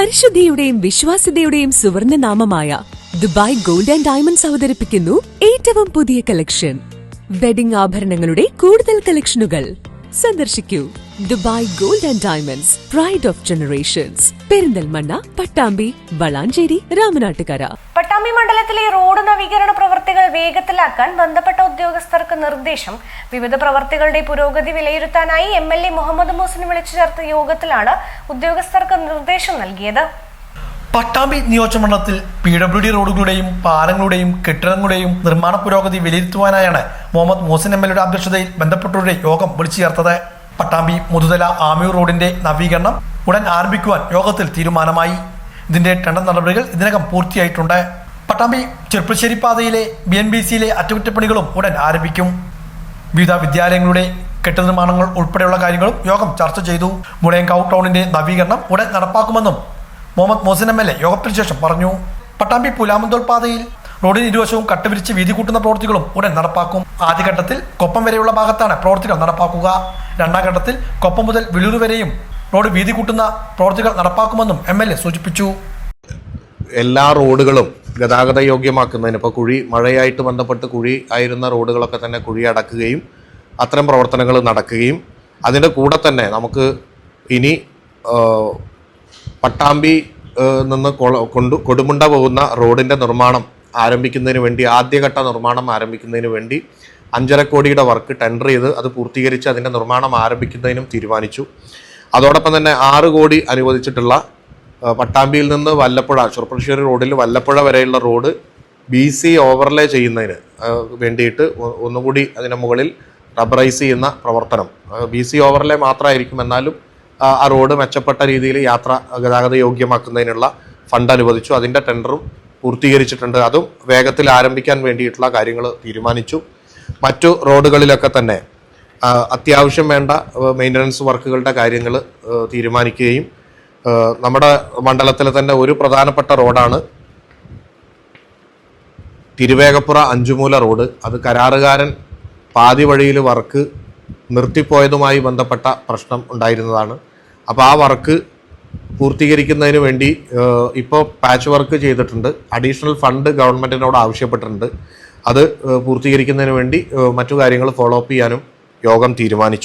പരിശുദ്ധിയുടെയും വിശ്വാസ്യതയുടെയും സുവർണ നാമമായ ദുബായ് ഗോൾഡ് ആൻഡ് ഡയമണ്ട്സ് അവതരിപ്പിക്കുന്നു ഏറ്റവും പുതിയ കളക്ഷൻ വെഡിംഗ് ആഭരണങ്ങളുടെ കൂടുതൽ കളക്ഷനുകൾ സന്ദർശിക്കൂ. Dubai gold and diamonds pride of generations Perinthalmanna Pattambi Valanchery Ramanattukara. Pattambi മണ്ഡലത്തിലെ റോഡ് നവീകരണ വേഗത്തിലാക്കാൻ ബന്ധപ്പെട്ട ഉദ്യോഗസ്ഥർക്ക് നിർദ്ദേശം. വിവിധ പ്രവർത്തികളുടെ പുരോഗതി വിലയിരുത്താനായി M L A Muhammad Mohsin വിളിച്ചു ചേർത്ത യോഗത്തിലാണ് ഉദ്യോഗസ്ഥർക്ക് നിർദ്ദേശം നൽകിയത്. പട്ടാമ്പി നിയോജകമണ്ഡലത്തിൽ പി ഡബ്ല്യു ഡി റോഡുകളുടെയും പാലങ്ങളുടെയും കെട്ടിടങ്ങളുടെയും നിർമ്മാണ പുരോഗതി വിലയിരുത്തുവാനായാണ് മുഹമ്മദ് മോസിൻ എം എൽ എയുടെ അധ്യക്ഷതയിൽ ബന്ധപ്പെട്ടവരുടെ യോഗം വിളിച്ചു ചേർത്തത്. പട്ടാമ്പി മുതുതല ആമിയൂർ റോഡിന്റെ നവീകരണം ഉടൻ ആരംഭിക്കുവാൻ യോഗത്തിൽ തീരുമാനമായി. ഇതിന്റെ ടെണ്ടർ നടപടികൾ ഇതിനകം പൂർത്തിയായിട്ടുണ്ട്. പട്ടാമ്പി ചെറുപ്പശ്ശേരി പാതയിലെ ബി എൻ ബി സിയിലെ അറ്റകുറ്റപ്പണികളും ഉടൻ ആരംഭിക്കും. വിവിധ വിദ്യാലയങ്ങളുടെ കെട്ടിട നിർമ്മാണങ്ങൾ ഉൾപ്പെടെയുള്ള കാര്യങ്ങളും യോഗം ചർച്ച ചെയ്തു. മുളയങ്കാവ് ടൗണിന്റെ നവീകരണം ഉടൻ നടപ്പാക്കുമെന്നും Muhammad Mohsin M L A യോഗത്തിന് ശേഷം പറഞ്ഞു. പട്ടാമ്പി പുലാമന്തോൾ പാതയിൽ റോഡിന് ഇരുവശവും കട്ടുപിരിച്ച് വീതി കൂട്ടുന്ന പ്രവൃത്തികളും ഉടൻ നടപ്പാക്കും. ആദ്യഘട്ടത്തിൽ കൊപ്പം വരെയുള്ള ഭാഗത്താണ് പ്രവൃത്തികൾ നടപ്പാക്കുക. രണ്ടാം ഘട്ടത്തിൽ കൊപ്പം മുതൽ വിളൂർ വരെയും റോഡ് വീതി കൂട്ടുന്ന പ്രവൃത്തികൾ നടപ്പാക്കുമെന്നും എ സൂചിപ്പിച്ചു. എല്ലാ റോഡുകളും ഗതാഗത യോഗ്യമാക്കുന്നതിന്. ഇപ്പോൾ കുഴി മഴയായിട്ട് ബന്ധപ്പെട്ട് കുഴി ആയിരുന്ന റോഡുകളൊക്കെ തന്നെ കുഴി അടക്കുകയും അത്തരം പ്രവർത്തനങ്ങൾ നടക്കുകയും അതിന്റെ കൂടെ തന്നെ നമുക്ക് ഇനി പട്ടാമ്പി നിന്ന് കൊണ്ടു കൊടുമുണ്ട പോകുന്ന റോഡിന്റെ നിർമ്മാണം ആരംഭിക്കുന്നതിന് വേണ്ടി ആദ്യഘട്ട നിർമ്മാണം ആരംഭിക്കുന്നതിന് വേണ്ടി അഞ്ചര കോടിയുടെ വർക്ക് ടെൻഡർ ചെയ്ത് അത് പൂർത്തീകരിച്ച് അതിന്റെ നിർമ്മാണം ആരംഭിക്കുന്നതിനും തീരുമാനിച്ചു. അതോടൊപ്പം തന്നെ ആറ് കോടി അനുവദിച്ചിട്ടുള്ള പട്ടാമ്പിയിൽ നിന്ന് വല്ലപ്പുഴ ചെറുപ്പശ്ശേരി റോഡിൽ വല്ലപ്പുഴ വരെയുള്ള റോഡ് ബി സി ഓവർലേ ചെയ്യുന്നതിന് വേണ്ടിയിട്ട് ഒന്നുകൂടി അതിന് മുകളിൽ റബ്ബറൈസ് ചെയ്യുന്ന പ്രവർത്തനം. ബി സി ഓവർലേ മാത്രമായിരിക്കും എന്നാലും ആ, റോഡ് മെച്ചപ്പെട്ട രീതിയിൽ യാത്ര ഗതാഗത യോഗ്യമാക്കുന്നതിനുള്ള ഫണ്ട് അനുവദിച്ചു. അതിന്റെ ടെൻഡറും പൂർത്തീകരിച്ചിട്ടുണ്ട്. അതും വേഗത്തിൽ ആരംഭിക്കാൻ വേണ്ടിയിട്ടുള്ള കാര്യങ്ങൾ തീരുമാനിച്ചു. മറ്റു റോഡുകളിലൊക്കെ തന്നെ അത്യാവശ്യം വേണ്ട മെയിന്റനൻസ് വർക്കുകളുടെ കാര്യങ്ങൾ തീരുമാനിക്കുകയും നമ്മുടെ മണ്ഡലത്തിലെ തന്നെ ഒരു പ്രധാനപ്പെട്ട റോഡാണ് തിരുവേഗപ്പുറ അഞ്ചുമൂല റോഡ്. അത് കരാറുകാരൻ പാതി വഴിയിൽ വർക്ക് നിർത്തിപ്പോയതുമായി ബന്ധപ്പെട്ട പ്രശ്നം ഉണ്ടായിരുന്നതാണ്. അപ്പോൾ ആ വർക്ക് പൂർത്തീകരിക്കുന്നതിന് വേണ്ടി ഇപ്പോൾ പാച്ച് വർക്ക് ചെയ്തിട്ടുണ്ട്. അഡീഷണൽ ഫണ്ട് ഗവൺമെന്റിനോട് ആവശ്യപ്പെട്ടിട്ടുണ്ട്. അത് പൂർത്തീകരിക്കുന്നതിന് വേണ്ടി മറ്റു കാര്യങ്ങൾ ഫോളോ അപ്പ് ചെയ്യാനും യോഗം തീരുമാനിച്ചു.